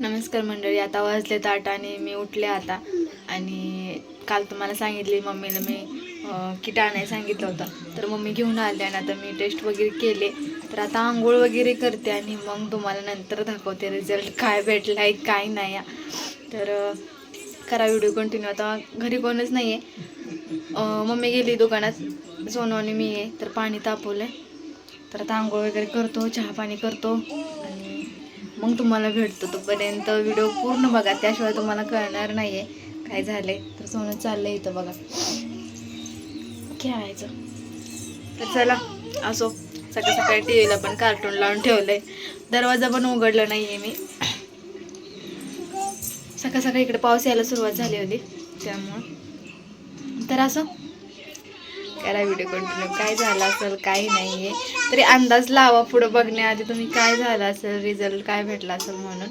नमस्कार मंडळी आता वाजले ताट आणि मी उठले आता. आणि काल तुम्हाला सांगितली मम्मीला मी किट आणायला सांगितलं होतं. तर मम्मी घेऊन आले आणि आता मी टेस्ट वगैरे केले. तर आता आंघोळ वगैरे करते आणि मग तुम्हाला नंतर दाखवते रिझल्ट काय भेटला आहे काय नाही. तर करा व्हिडिओ कंटिन्यू आता घरी कोणच नाही आहे मम्मी गेली दुकानात सोनू आणि मी आहे. तर पाणी तापवलं आहे तर आता आंघोळ वगैरे करतो चहा पाणी करतो. आणि मग तुम्हाला भेटतो तोपर्यंत व्हिडिओ पूर्ण बघा. त्याशिवाय तुम्हाला कळणार नाही आहे काय झाले तर सोनं आहे इथं बघा. खेळायचं. तर चला असो. सकाळ सकाळी टी व्हीला पण कार्टून लावून ठेवलं आहे दरवाजा पण उघडला नाही आहे मी. सकाळ सकाळी इकडे पाऊस यायला सुरुवात झाली होती. त्यामुळं. तर असं. करा व्हिडिओ कंटिन्यू काय झाला असेल काही नाही आहे तरी अंदाज लावा पुढं बघण्याआधी तुम्ही काय झालं असेल रिझल्ट काय भेटला असेल म्हणून.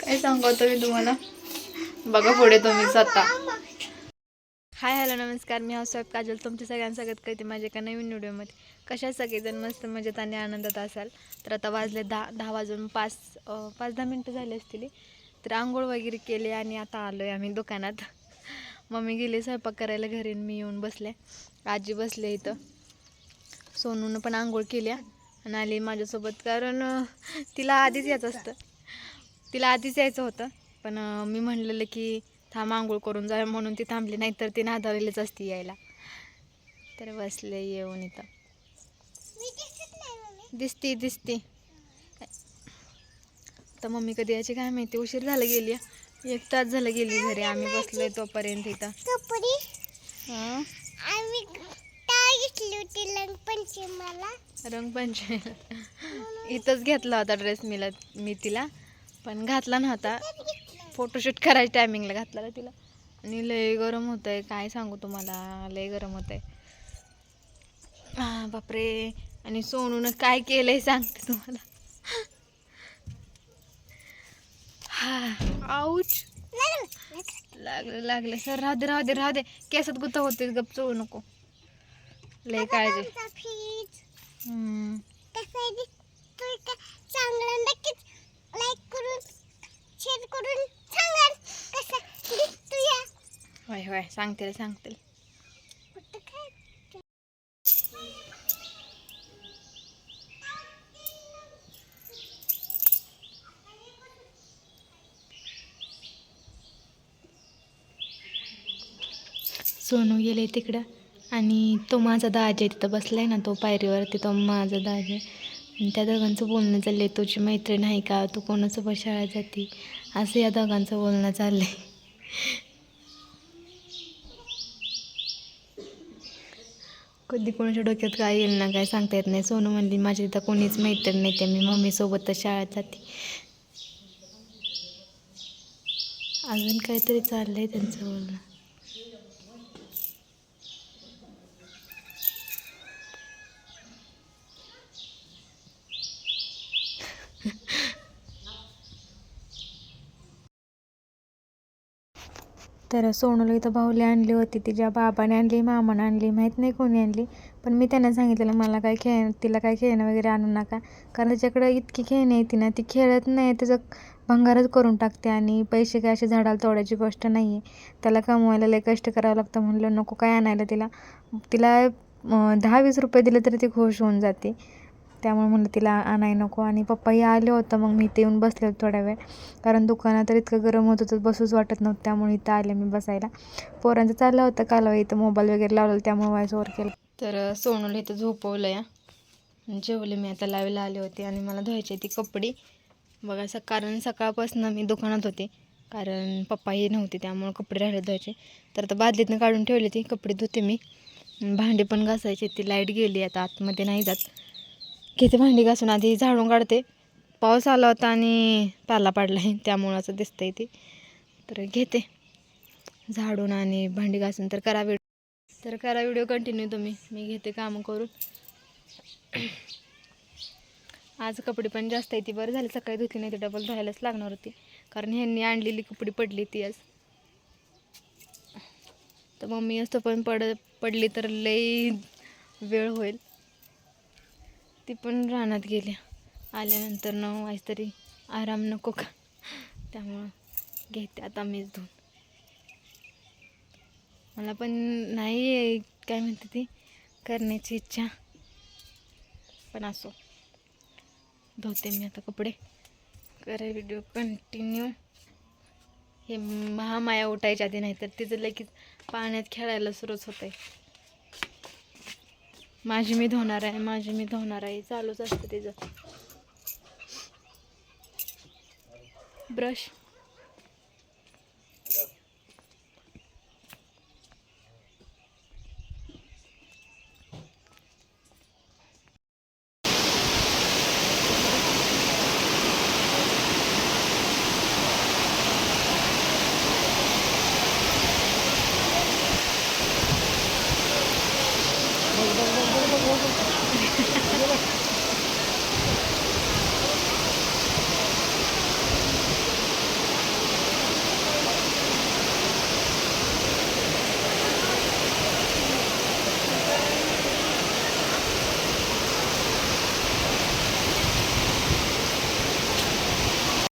काय सांगतो मी तुम्हाला? बघा पुढे तुम्ही स्वतः. हाय हॅलो नमस्कार. मी हाऊसवाईफ काजल. तुमच्या सगळ्यांचं स्वागत करते माझ्या एका नवीन व्हिडिओमध्ये. कशा सगळेजण? मस्त मजेत आणि आनंदात असाल? तर आता वाजले दहा दहा वाजून पाच पाच दहा मिनटं झाली असतील. तर आंघोळ वगैरे केली आणि आता आलो आहे आम्ही दुकानात. मम्मी गेली स्वयंपाक करायला घरी मी येऊन बसले. आजी बसले इथं. सोनूनं पण आंघोळ केल्या आणि आली माझ्यासोबत कारण तिला आधीच यायचं असतं. तिला आधीच यायचं होतं. पण मी म्हणलेलं की थांब आंघोळ करून जा. म्हणून ती थांबली नाही तर ती नादावलेलीच असती यायला. तर बसले येऊन इथं. दिसती दिसती. तर मम्मी कधी यायची काय माहिती? उशीर झालं गेली. एक तास झालं गेली घरी. आम्ही बसलोय तोपर्यंत इथं. कपडे? हां? आम्ही घेतली होती रंगपंचमी इथंच घेतला होता ड्रेस मिला मी तिला. पण घातला नव्हता. फोटोशूट करायच्या टायमिंगला घातला ना तिला. आणि लय गरम होत आहे काय सांगू तुम्हाला? लय गरम होत आहे बापरे. आणि सोनूनं काय केलंय सांगते तुम्हाला हा आऊच लागलं लागलं सर राहू दे राहू दे राहू दे. केसात गुत्ता होते गप चोळू नको. लय काळजी. चांगलं नक्कीच लाईक करून शेअर करून सांगा कसं दिसतोय होय होय. सांगतील सांगतील कुठं काय सोनू गेले तिकडं. आणि तो माझा दाज आहे तिथं बसला आहे ना तो पायरीवरती तो माझा दाज आहे. आणि त्या दोघांचं बोलणं चाललं आहे तुझी मैत्रीण आहे का? तू कोणासोबत शाळा जाते. असं या दोघांचं बोलणं चाललं आहे कधी कोणाच्या डोक्यात काय येईल ना काय सांगता येत नाही. सोनू म्हणली माझी तिथं कोणीच मैत्रीण नाही ते मी मम्मीसोबतच शाळेत जाते. अजून काहीतरी चाललं आहे त्यांचं बोलणं. तर सोनूला इथं भाऊली आणली होती. तिच्या बाबाने आणली मामाने आणली माहीत नाही कोणी आणली. पण मी त्यांना सांगितलेलं मला काय खेळ तिला काय खेळणं वगैरे आणू नका. कारण त्याच्याकडे इतकी खेळणी येते ना ती खेळत नाही. त्याचं भंगारच करून टाकते आणि पैसे काय असे झाडाला तोडायची गोष्ट नाही आहे त्याला कमवायला लय कष्ट करावं लागतं. म्हणलं नको काय आणायला तिला. तिला दहा वीस रुपये दिले तरी ती खुश होऊन जाते. त्यामुळे म्हणलं तिला आणाय नको. आणि पप्पाही आले होतं मग मी इथे येऊन बसले होते थोड्या वेळ. कारण दुकानात तर इतकं गरम होत होतं बसूच वाटत नव्हतं त्यामुळे इथं आले मी बसायला. पोरांचं चाललं होतं कालवा इथं मोबाईल वगैरे लावला त्यामुळे वायस ओवर केला. तर सोनूला इथं झोपवलं या जेवले मी आता लावायला आले होते आणि मला धुवायची ती कपडे. बघा स कारण सकाळपासून मी दुकानात होते कारण पप्पाही नव्हते त्यामुळे कपडे राहिले धुवायचे. तर आता बादलीतनं काढून ठेवले ती कपडे धुते मी. भांडे पण घासायचे ती लाइट गेली आता आतमध्ये नाही जात. घेते भांडी घासून आधी झाडून काढते. पाऊस आला होता आणि पाला पाडला आहे त्यामुळं असं दिसतंय ते. तर घेते. झाडून आणि भांडी घासून तर करा व्हिडिओ. तर करा व्हिडिओ कंटिन्यू तुम्ही. मी घेते कामं करून. आज कपडे पण जास्त आहे ती. बरं झाली सकाळी धुतली नाही ती डबल धुवायलाच लागणार होती. कारण ह्यांनी आणलेली कपडी पडली ती आज. तर मम्मी असतो पण पड पडली तर लई वेळ होईल. ती पण रानात गेल्या आल्यानंतर नऊ व्हायच तरी आराम नको का? त्यामुळं घेते आता मीच धुवून मला पण नाही आहे, काय म्हणते ती? करण्याची इच्छा. पण असो. धुते मी आता कपडे. करा व्हिडिओ कंटिन्यू हे महामाया उठायच्या आधी नाही तर तिचं लगेच पाण्यात खेळायला सुरूच होतंय. माझी मी धुणार आहे माझी मी धुणार आहे. चालूच असतं तिचं. ब्रश. すいません。